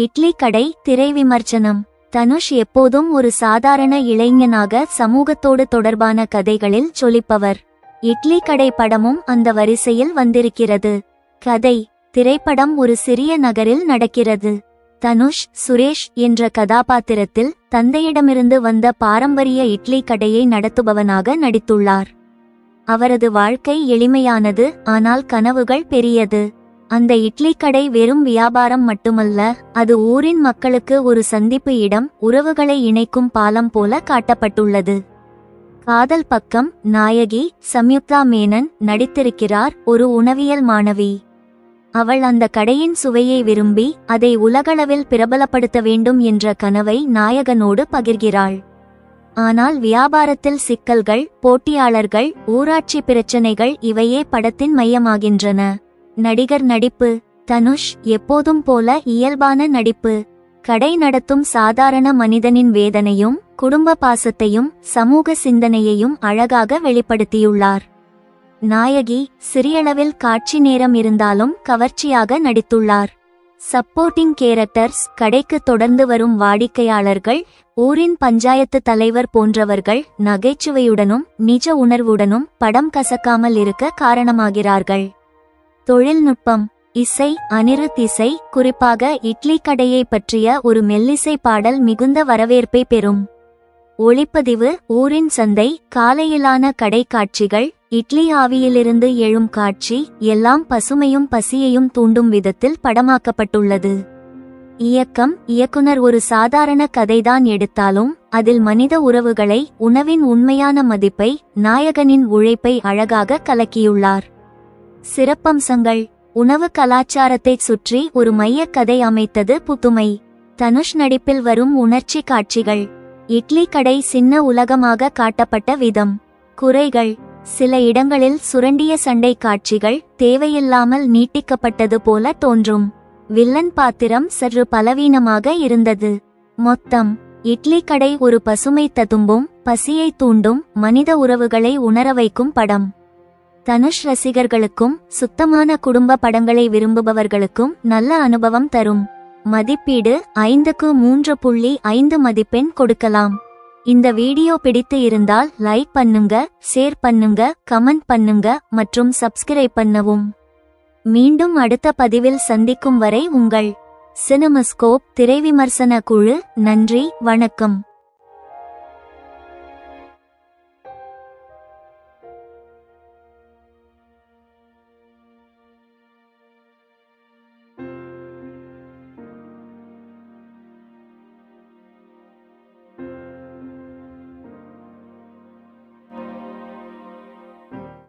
இட்லி கடை திரை விமர்சனம். தனுஷ் எப்போதும் ஒரு சாதாரண இளைஞனாக சமூகத்தோடு தொடர்பான கதைகளில் சொலிப்பவர். இட்லி கடை படமும் அந்த வரிசையில் வந்திருக்கிறது. கதை திரைப்படம் ஒரு சிறிய நகரில் நடக்கிறது. தனுஷ் சுரேஷ் என்ற கதாபாத்திரத்தில் தந்தையிடமிருந்து வந்த பாரம்பரிய இட்லி கடையை நடத்துபவனாக நடித்துள்ளார். அவரது வாழ்க்கை எளிமையானது ஆனால் கனவுகள் பெரியது. அந்த இட்லி கடை வெறும் வியாபாரம் மட்டுமல்ல அது ஊரின் மக்களுக்கு ஒரு சந்திப்பு இடம் உறவுகளை இணைக்கும் பாலம் போல காட்டப்பட்டுள்ளது. காதல் பக்கம் நாயகி சம்யுக்தா மேனன் நடித்திருக்கிறார் ஒரு உணவியல் மாணவி. அவள் அந்த கடையின் சுவையை விரும்பி அதை உலகளவில் பிரபலப்படுத்த வேண்டும் என்ற கனவை நாயகனோடு பகிர்கிறாள். ஆனால் வியாபாரத்தில் சிக்கல்கள் போட்டியாளர்கள் ஊராட்சி பிரச்சனைகள் இவையே படத்தின் மையமாகின்றன. நடிகர் நடிப்பு. தனுஷ் எப்போதும் போல இயல்பான நடிப்பு. கடை நடத்தும் சாதாரண மனிதனின் வேதனையும் குடும்ப பாசத்தையும் சமூக சிந்தனையையும் அழகாக வெளிப்படுத்தியுள்ளார். நாயகி சிறியளவில் காட்சி நேரம் இருந்தாலும் கவர்ச்சியாக நடித்துள்ளார். சப்போர்ட்டிங் கேரக்டர்ஸ் கடைக்கு தொடர்ந்து வரும் வாடிக்கையாளர்கள் ஊரின் பஞ்சாயத்து தலைவர் போன்றவர்கள் நகைச்சுவையுடனும் நிஜ உணர்வுடனும் படம் கசக்காமல் இருக்க காரணமாகிறார்கள். தொழில்நுட்பம் இசை அனிருத் இசை குறிப்பாக இட்லி கடையை பற்றிய ஒரு மெல்லிசை பாடல் மிகுந்த வரவேற்பை பெறும். ஒளிப்பதிவு ஊரின் சந்தை காலையிலான கடை காட்சிகள் இட்லி ஆவியிலிருந்து எழும் காட்சி எல்லாம் பசுமையும் பசியையும் தூண்டும் விதத்தில் படமாக்கப்பட்டுள்ளது. இயக்கம் இயக்குனர் ஒரு சாதாரண கதைதான் எடுத்தாலும் அதில் மனித உறவுகளை உணவின் உண்மையான மதிப்பை நாயகனின் உழைப்பை அழகாக கலக்கியுள்ளார். சிறப்பம்சங்கள். உணவு கலாச்சாரத்தைச் சுற்றி ஒரு மையக் கதை அமைத்தது புதுமை. தனுஷ் நடிப்பில் வரும் உணர்ச்சி காட்சிகள். இட்லி கடை சின்ன உலகமாக காட்டப்பட்ட விதம். குறைகள். சில இடங்களில் சுரண்டிய சண்டை காட்சிகள் தேவையில்லாமல் நீட்டிக்கப்பட்டது போல தோன்றும். வில்லன் பாத்திரம் சற்று பலவீனமாக இருந்தது. மொத்தம். இட்லி கடை ஒரு பசுமை ததும்பும் பசியை தூண்டும் மனித உறவுகளை உணர வைக்கும் படம். தனுஷ் ரசிகர்களுக்கும் சுத்தமான குடும்ப படங்களை விரும்புபவர்களுக்கும் நல்ல அனுபவம் தரும். மதிப்பீடு ஐந்துக்கு மூன்று புள்ளி ஐந்து மதிப்பெண் கொடுக்கலாம். இந்த வீடியோ பிடித்து இருந்தால் லைக் பண்ணுங்க ஷேர் பண்ணுங்க கமெண்ட் பண்ணுங்க மற்றும் சப்ஸ்கிரைப் பண்ணவும். மீண்டும் அடுத்த பதிவில் சந்திக்கும் வரை உங்கள் சினிமஸ்கோப் திரைவிமர்சன குழு நன்றி வணக்கம்.